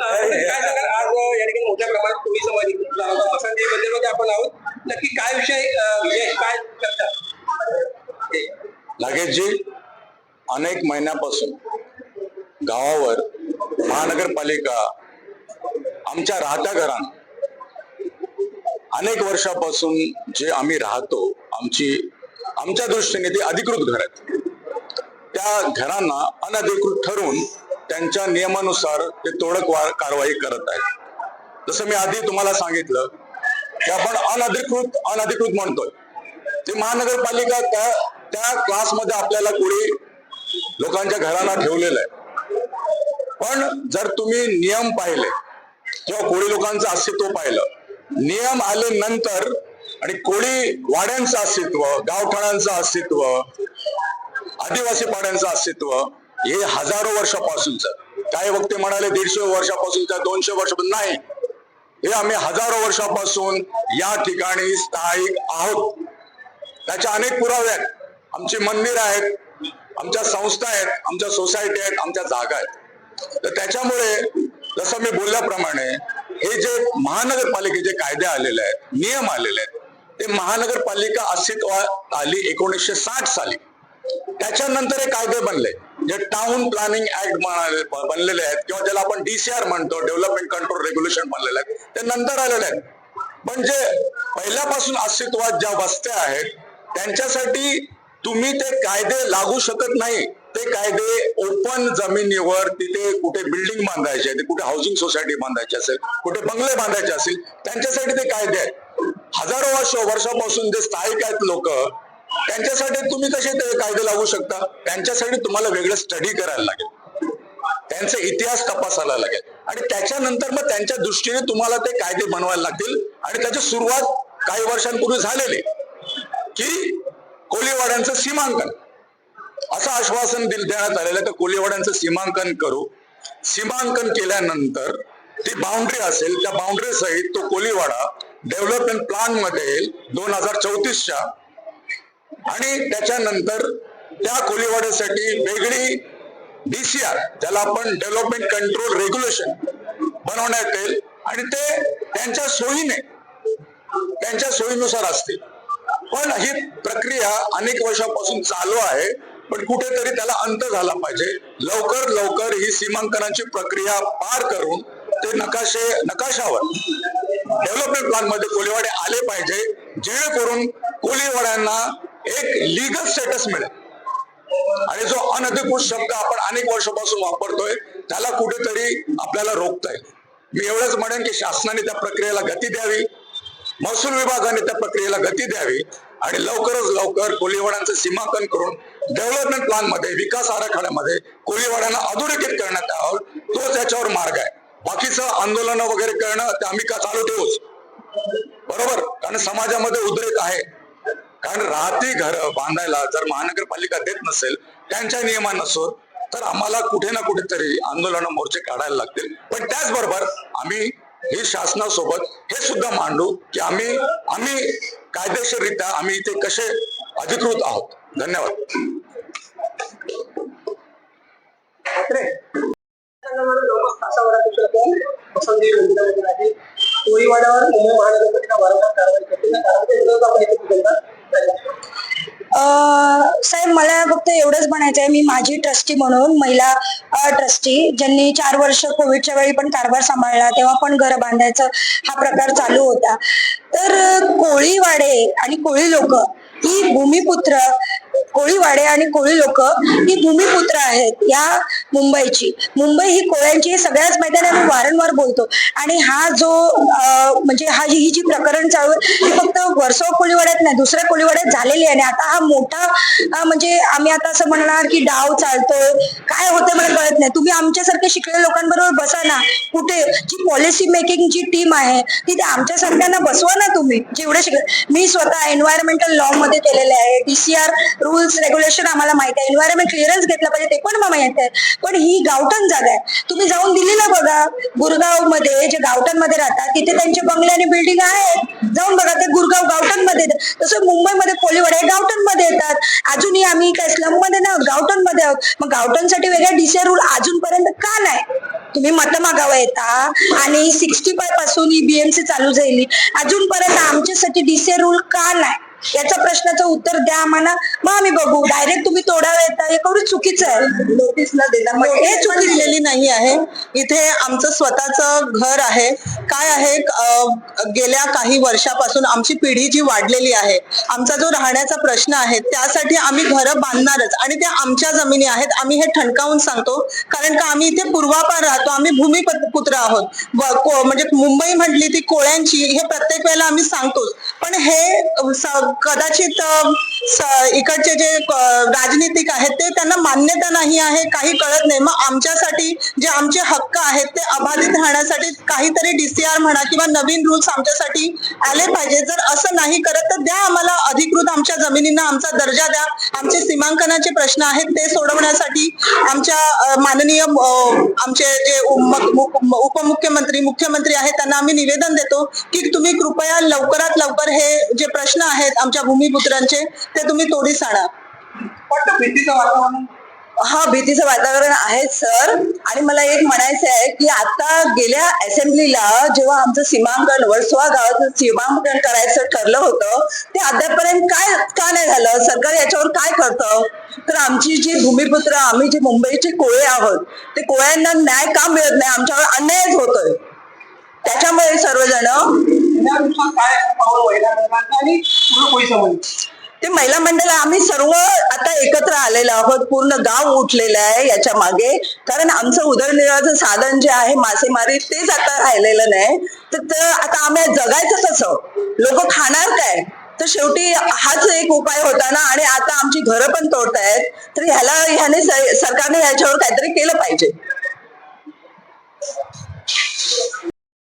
काय सांगाल आज या ठिकाणी मोठ्या प्रमाणात कोळी समाज एकत्र झाला होता वसंती मंदिरमध्ये आपण आहोत नक्की काय विषय अं, विजय म्हणजे काय करतात नागेशजी अनेक महिन्यापासून गावावर महानगरपालिका आमच्या राहत्या घरांना अनेक वर्षापासून जे आम्ही राहतो आमची आमच्या दृष्टीने ते अधिकृत घर आहेत. त्या घरांना अनधिकृत ठरवून त्यांच्या नियमानुसार ते तोडक वा- कारवाई करत आहेत. जसं मी आधी तुम्हाला सांगितलं की आपण अनधिकृत अनधिकृत म्हणतोय. ते महानगरपालिका त्या त्या क्लासमध्ये आपल्याला कोळी लोकांच्या घराला ठेवलेलं आहे. पण जर तुम्ही नियम पाहिले किंवा कोळी लोकांचं अस्तित्व पाहिलं नियम आले नंतर आणि कोळी वाड्यांचं अस्तित्व गावठाणांचं अस्तित्व आदिवासी पाड्यांचं अस्तित्व हे हजारो वर्षापासूनच. काही वक्ते म्हणाले दीडशे वर्षापासूनच्या दोनशे वर्षापासून. नाही. हे आम्ही हजारो वर्षापासून या ठिकाणी स्थायिक आहोत. त्याचे अनेक पुरावे आहेत. आमची मंदिर आहेत आमच्या संस्था आहेत आमच्या सोसायटी आहेत आमच्या जागा आहेत. तर त्याच्यामुळे जसं मी बोलल्याप्रमाणे हे जे महानगरपालिकेचे कायदे आलेले आहेत नियम आलेले आहेत ते महानगरपालिका अस्तित्वात आली एकोणीसशे साठ साली. त्याच्यानंतर हे कायदे बनले. जे टाउन प्लॅनिंग ऍक्ट बनलेले आहेत किंवा ज्याला आपण डीसीआर म्हणतो डेव्हलपमेंट कंट्रोल रेग्युलेशन बनलेले आहेत ते नंतर आलेले आहेत. पण जे पहिल्यापासून अस्तित्वात ज्या वस्त्या आहेत त्यांच्यासाठी तुम्ही ते कायदे लागू शकत नाही. ते कायदे ओपन जमिनीवर तिथे कुठे बिल्डिंग बांधायचे ते कुठे हाऊसिंग सोसायटी बांधायची असेल कुठे बंगले बांधायचे असतील त्यांच्यासाठी ते कायदे आहेत. हजारो वर्ष वर्षापासून जे स्थायिक आहेत लोक त्यांच्यासाठी तुम्ही कसे ते कायदे लागू शकता? त्यांच्यासाठी तुम्हाला वेगळं स्टडी करायला लागेल. त्यांचा इतिहास तपासायला लागेल. आणि त्याच्यानंतर मग त्यांच्या दृष्टीने तुम्हाला ते कायदे बनवायला लागतील. आणि त्याची सुरुवात काही वर्षांपूर्वी झालेली की कोळीवाड्यांचं सीमांकन. असं आश्वासन दिल देण्यात आलेलं आहे. कोलीवाड्यांचं कोळीवाड्यांचं सीमांकन करू. सीमांकन केल्यानंतर ती बाउंड्री असेल. त्या बाउंड्री सहित तो कोळीवाडा डेव्हलपमेंट प्लॅनमध्ये दोन हजार चौतीसच्या आणि त्याच्यानंतर त्या कोलीवाड्यासाठी वेगळी डीसीआर ज्याला आपण डेव्हलपमेंट कंट्रोल रेग्युलेशन बनवण्यात येईल. आणि ते त्यांच्या सोयीने त्यांच्या सोयीनुसार असतील. पण ही प्रक्रिया अनेक वर्षापासून चालू आहे पण कुठेतरी त्याला अंत झाला पाहिजे. लवकर लवकर ही सीमांकनाची प्रक्रिया पार करून ते नकाशे नकाशावर डेव्हलपमेंट प्लॅनमध्ये कोळीवाडे आले पाहिजे जेणेकरून कोळीवाड्यांना एक लिगल स्टेटस मिळेल. आणि जो अनधिकृत शब्द आपण अनेक वर्षापासून वापरतोय त्याला कुठेतरी आपल्याला रोखता येईल. मी एवढंच म्हणेन की शासनाने त्या प्रक्रियेला गती द्यावी महसूल विभागाने त्या प्रक्रियेला गती द्यावी आणि लवकरच लवकर कोळीवाड्यांचं सीमांकन करून डेव्हलपमेंट प्लॅनमध्ये विकास आराखड्यामध्ये कोळीवाड्यांना अधोरेखित करण्यात यावं. तो त्याच्यावर मार्ग आहे. बाकीचं आंदोलन वगैरे करणं ते आम्ही का चालू ठेवूच? बरोबर? कारण समाजामध्ये उद्रेक आहे. कारण राहती घर बांधायला जर महानगरपालिका देत नसेल त्यांच्या नियमानुसार तर आम्हाला कुठे ना कुठेतरी आंदोलन मोर्चे काढायला लागतील. पण त्याचबरोबर आम्ही हे शासनासोबत हे सुद्धा मांडू की आम्ही आम्ही कायदेशीररित्या आम्ही इथे कसे अधिकृत आहोत. धन्यवाद. आहे कोळीवाड्यावर मुंबई महानगरपालिका वारंवार कारवाई करते कारण ते विरोधात आपण एकत्र साहेब मला फक्त एवढंच म्हणायचं आहे मी माझी ट्रस्टी म्हणून महिला ट्रस्टी ज्यांनी चार वर्ष कोविडच्या वेळी पण कारभार सांभाळला तेव्हा पण घर बांधायचं हा प्रकार चालू होता. तर कोळीवाडे आणि कोळी लोक ही भूमिपुत्र कोळीवाडे आणि कोळी लोक ही भूमिपुत्र आहेत. या मुंबईची. मुंबई ही कोळ्यांची सगळ्याच मैदानी आम्ही वारंवार बोलतो. आणि हा जो म्हणजे हा जी ही जी प्रकरण चालू आहे, ही फक्त वर्सोवा कोळीवाड्यात नाही दुसऱ्या कोळीवाड्यात झालेली आहे. आणि आता हा मोठा म्हणजे आम्ही आता असं म्हणणार की डाव चालतोय. काय होतं मला कळत नाही. तुम्ही आमच्यासारखे शिकलेल्या लोकांबरोबर बसा ना. कुठे? जी पॉलिसी मेकिंग जी टीम आहे तिथे आमच्यासारख्यांना बसवा ना तुम्ही. जेवढे शिकले. मी स्वतः एन्व्हायरमेंटल लॉ मध्ये केलेले आहे. डीसीआर रूल्स रेग्युलेशन आम्हाला माहिती आहे. एन्व्हायरमेंट क्लिअरन्स घेतलं पाहिजे ते पण मला माहीत आहे. पण ही गावठण जागा आहे. तुम्ही जाऊन दिल्लीला बघा. गुरगावमध्ये जे गावठणमध्ये राहतात तिथे त्यांचे बंगले आणि बिल्डिंग आहेत. जाऊन बघा ते गुरगाव गावठणमध्ये येतात. तसं मुंबईमध्ये कोळीवाडे गावठणमध्ये येतात. अजूनही आम्ही काय स्लममध्ये ना गावठणमध्ये आहोत. मग गावठणसाठी वेगळा डीसीआर रूल अजूनपर्यंत का नाही? तुम्ही मत मागावं येता आणि सिक्स्टी फायपासून ही बीएमसी चालू झाली. अजूनपर्यंत आमच्यासाठी डीसी रूल का नाही? याच्या प्रश्नाचं उत्तर द्या आम्हाला. मग आम्ही बघू. डायरेक्ट तुम्ही तोडावं येता. हे कवढं चुकीचं आहे. नोटीस न देता हे पण चुकी दिलेली नाही आहे. इथे आमचं स्वतःचं घर आहे. काय आहे? गेल्या काही वर्षापासून आमची पिढी जी वाढलेली आहे आमचा जो राहण्याचा प्रश्न आहे त्यासाठी आम्ही घरं बांधणारच आणि त्या आमच्या जमिनी आहेत. आम्ही हे ठणकावून सांगतो. कारण का आम्ही इथे पूर्वापार राहतो आम्ही भूमिपुत्र आहोत. म्हणजे मुंबई म्हटली ती कोळ्यांची हे प्रत्येक वेळेला आम्ही सांगतोच. पण हे कदाचित इकडचे जे राजनीतिक आहेत ते त्यांना मान्यता नाही आहे काही कळत नाही. मग आमच्यासाठी जे आमचे हक्क आहेत ते अबाधित राहण्यासाठी काहीतरी आर म्हणा किंवा नवीन रूल्स आमच्यासाठी आले पाहिजे. जर असं नाही करत तर द्या आम्हाला अधिकृत आमच्या जमिनींना आमचा दर्जा द्या. आमचे सीमांकनाचे प्रश्न आहेत ते सोडवण्यासाठी आमच्या माननीय आमचे जे उपमुख्यमंत्री मुख्यमंत्री आहेत त्यांना आम्ही निवेदन देतो की तुम्ही कृपया लवकरात लवकर हे जे प्रश्न आहेत आमच्या भूमिपुत्रांचे ते तुम्ही तोडीस आणा. वाटतं भीतीचं वातावरण हा भीतीचं वातावरण आहे सर. आणि मला एक म्हणायचं आहे की आता गेल्या असेंब्लीला जेव्हा आमचं सीमांकन वर्सोवा गावाचं सीमांकन करायचं ठरलं होतं ते अद्यापपर्यंत काय का नाही झालं? सरकार याच्यावर काय करतं? तर आमची जी भूमिपुत्र आम्ही जे मुंबईचे कोळे आहोत ते कोळ्यांना न्याय का मिळत नाही? आमच्यावर अन्यायच होतोय. त्याच्यामुळे सर्वजण ते महिला मंडळ आम्ही सर्व आता एकत्र आलेलो आहोत. पूर्ण गाव उठलेलं आहे याच्या मागे. कारण आमचं उदरनिर्वाहाचं साधन जे आहे मासेमारी तेच आता राहिलेलं नाही. तर आता आम्ही जगायचं कसं? लोक खाणार काय? तर शेवटी हाच एक उपाय होता ना. आणि आता आमची घरं पण तोडतायत तर ह्याला ह्याने सरकारने याच्यावर काहीतरी केलं पाहिजे.